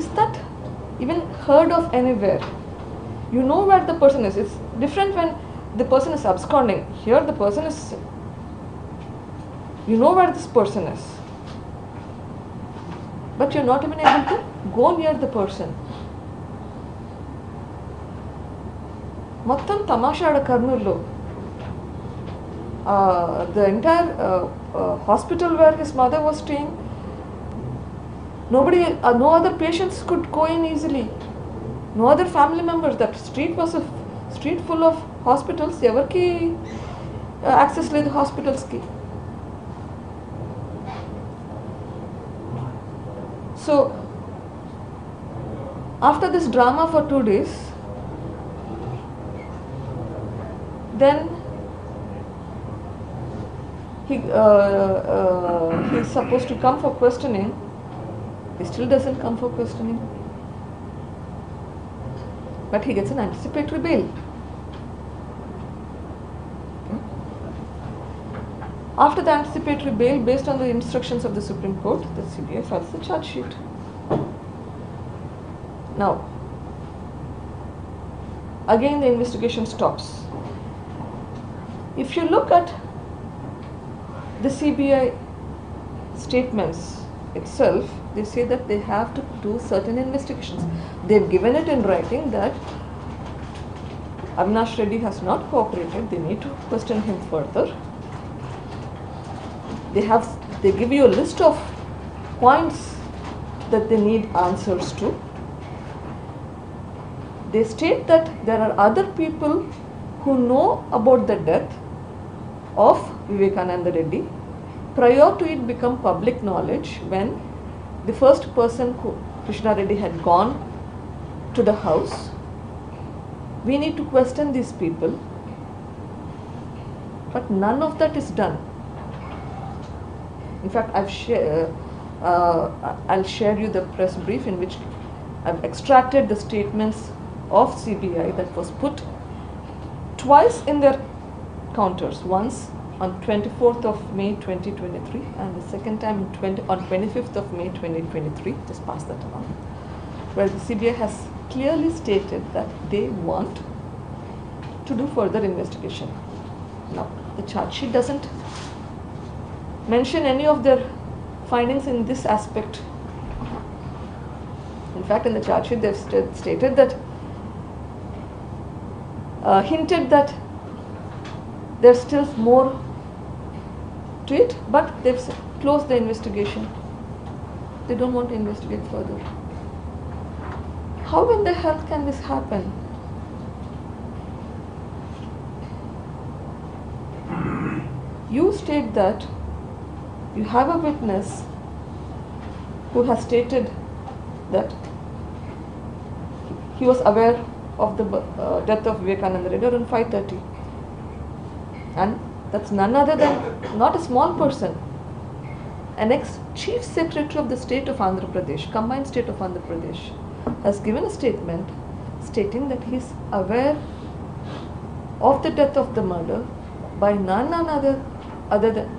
is that even heard of anywhere? You know where the person is. It's different when the person is absconding. Here, the person is. You know where this person is. But you're not even able to go near the person. మొత్తం తమాషాడ కర్నూలులో the entire hospital wear his mother was staying nobody uh, no other patients could go in easily no other family members that street was a street full of hospitals ఎవరికి access లేదు హాస్పిటల్స్కి so after this drama for two days then he uh, uh, he's supposed to come for questioning he still doesn't come for questioning. But he gets an anticipatory bail. Okay. after the anticipatory bail based on the instructions of the supreme court the cbi files the charge sheet. Now again the investigation stops. If you look at the CBI statements itself, they say that they have to do certain investigations. They've given it in writing that Avinash Reddy has not cooperated, they need to question him further. They have they give you a list of points that they need answers to. They state that there are other people who know about the death of Vivekananda Reddy prior to it become public knowledge when the first person who Krishna Reddy had gone to the house. We need to question these people, but none of that is done. In fact, I've share, uh, I'll share you the press brief in which I've extracted the statements of CBI that was put twice in their counters. Once on 24th of May 2023 and the second time in 20, on 25th of May 2023, just pass that along, where the CBI has clearly stated that they want to do further investigation. Now, the charge sheet doesn't mention any of their findings in this aspect. In fact, in the charge sheet, they've st- stated that, uh, hinted that there's still more to it, but they've closed the investigation. They don't want to investigate further. How in the hell can this happen? You state that you have a witness who has stated that he was aware of the uh, death of Vivekananda Reddy around 5:30 and that's none other than not a small person. An ex chief secretary of the state of andhra pradesh combined state of andhra pradesh has given a statement stating that he is aware of the death of the murder by none other other than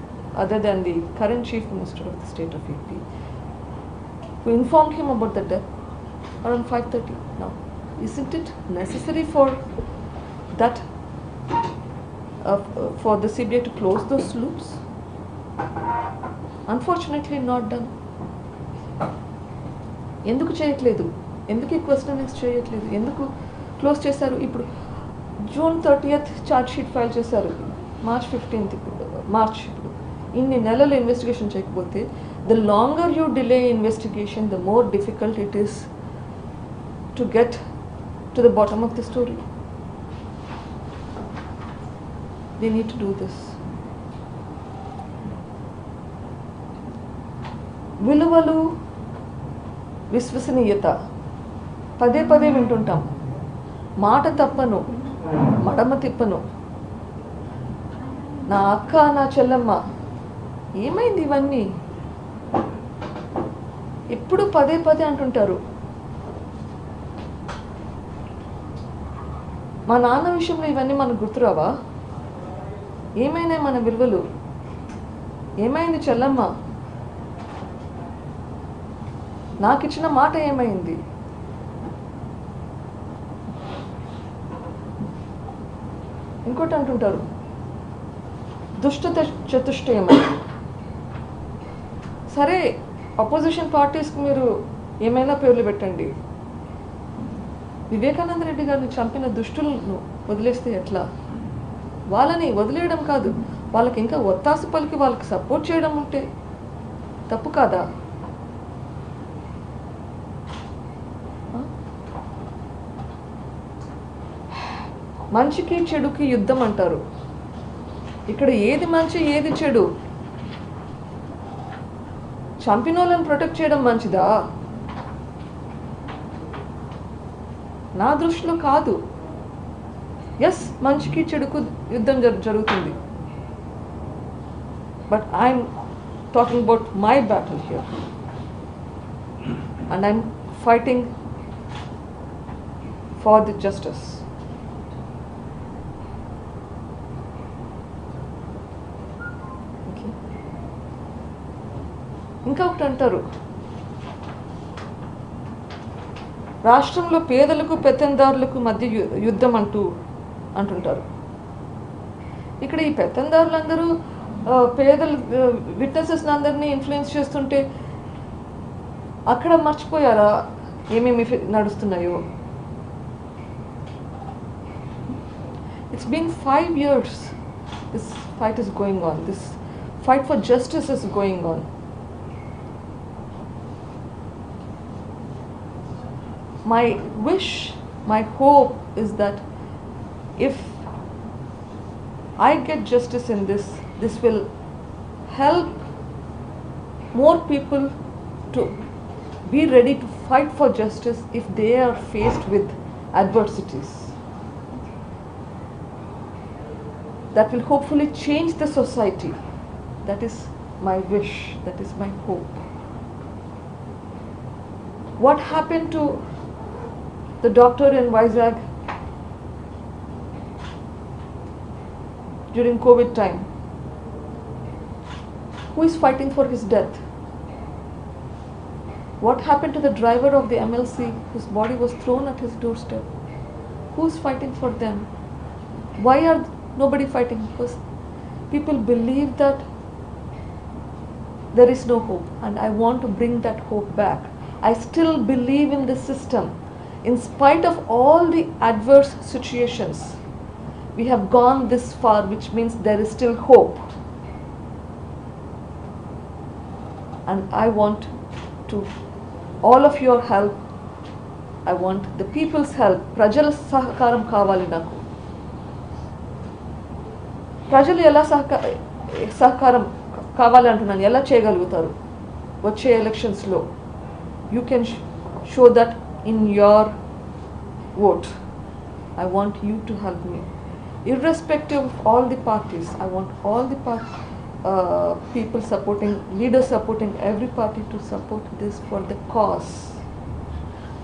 other than the current chief minister of the state of ap who informed him about the death around 5:30 now isn't it necessary for that uh, for the CBI to close those loops? Unfortunately, not done. ఎందుకు చేయట్లేదు? ఎందుకు ఈ question X చేయట్లేదు? ఎందుకు close చేశారు? ఇప్పుడు June thirtieth charge sheet file చేశారు. March fifteenth ఇప్పుడు మార్చ్ ఇప్పుడు. ఇన్ని నెలలు ఇన్వెస్టిగేషన్ చేయకపోతే the longer you delay investigation the more difficult it is to get to the bottom of the story they need to do this. విలువలు విశ్వసనీయత. పదే పదే వింటుంటాం. మాట తప్పను మడమ తిప్పను. నా అక్క నా చెల్లమ్మ ఏమైంది ఇవన్నీ? ఎప్పుడు పదే పదే అంటుంటారు. మా నాన్న విషయంలో ఇవన్నీ మనకు గుర్తురావా? ఏమైనా మన విలువలు? ఏమైంది చెల్లమ్మ? నాకు ఇచ్చిన మాట ఏమైంది? ఇంకోటి అంటుంటారు దుష్ట చతుష్టయం సరే అపోజిషన్ పార్టీస్కి మీరు ఏమైనా పేర్లు పెట్టండి. వివేకానంద రెడ్డి గారిని చంపిన దుష్టులను వదిలేస్తే ఎట్లా? వాళ్ళని వదిలేయడం కాదు. వాళ్ళకి ఇంకా ఒత్తాసు పలికి వాళ్ళకి సపోర్ట్ చేయడం ఉంటే తప్పు కాదా? మంచికి చెడుకి యుద్ధం అంటారు. ఇక్కడ ఏది మంచి ఏది చెడు? చంపిన వాళ్ళని ప్రొటెక్ట్ చేయడం మంచిదా? నా దృష్టిలో కాదు. ఎస్ మంచికి చెడుకు యుద్ధం జరు జరుగుతుంది. But I'm talking about my battle here and I'm fighting for the justice ఇంకా ఒకటి అంటారు. రాష్ట్రంలో పేదలకు పెత్తందారులకు మధ్య యుద్ధం అంటూ అంటుంటారు. ఇక్కడ ఈ పెత్తందారులందరూ పేదలు విట్నెసెస్ అందరినీ ఇన్ఫ్లుయెన్స్ చేస్తుంటే అక్కడ మర్చిపోయారా? ఏమేమి నడుస్తున్నాయో? It's been five years this fight is going on this fight for justice is going on my wish my hope is that if I get justice in this, this will help more people to be ready to fight for justice if they are faced with adversities. That will hopefully change the society. That is my wish, that is my hope. What happened to the doctor in Vizag during COVID time? Who is fighting for his death? What happened to the driver of the MLC whose body was thrown at his doorstep? Who is fighting for them? Why are nobody fighting? Because people believe that there is no hope, and I want to bring that hope back. I still believe in the system. In spite of all the adverse situations, we have gone this far, which means there is still hope. And I want to, all of your help, I want the people's help. ప్రజల సహకారం కావాలి నాకు ప్రజలు ఎలా సహక సహకారం కావాలి అంటున్నాను ఎలా చేయగలుగుతారు వచ్చే ఎలక్షన్స్లో you can show that in your vote. I want you to help me. Irrespective of all the parties, I want all the par- uh, people supporting, leaders supporting every party to support this for the cause.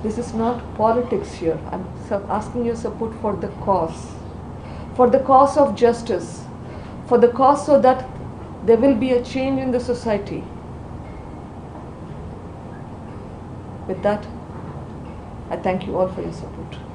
This is not politics here. I'm asking your support for the cause. For the cause of justice. For the cause so that there will be a change in the society. With that, I thank you all for your support.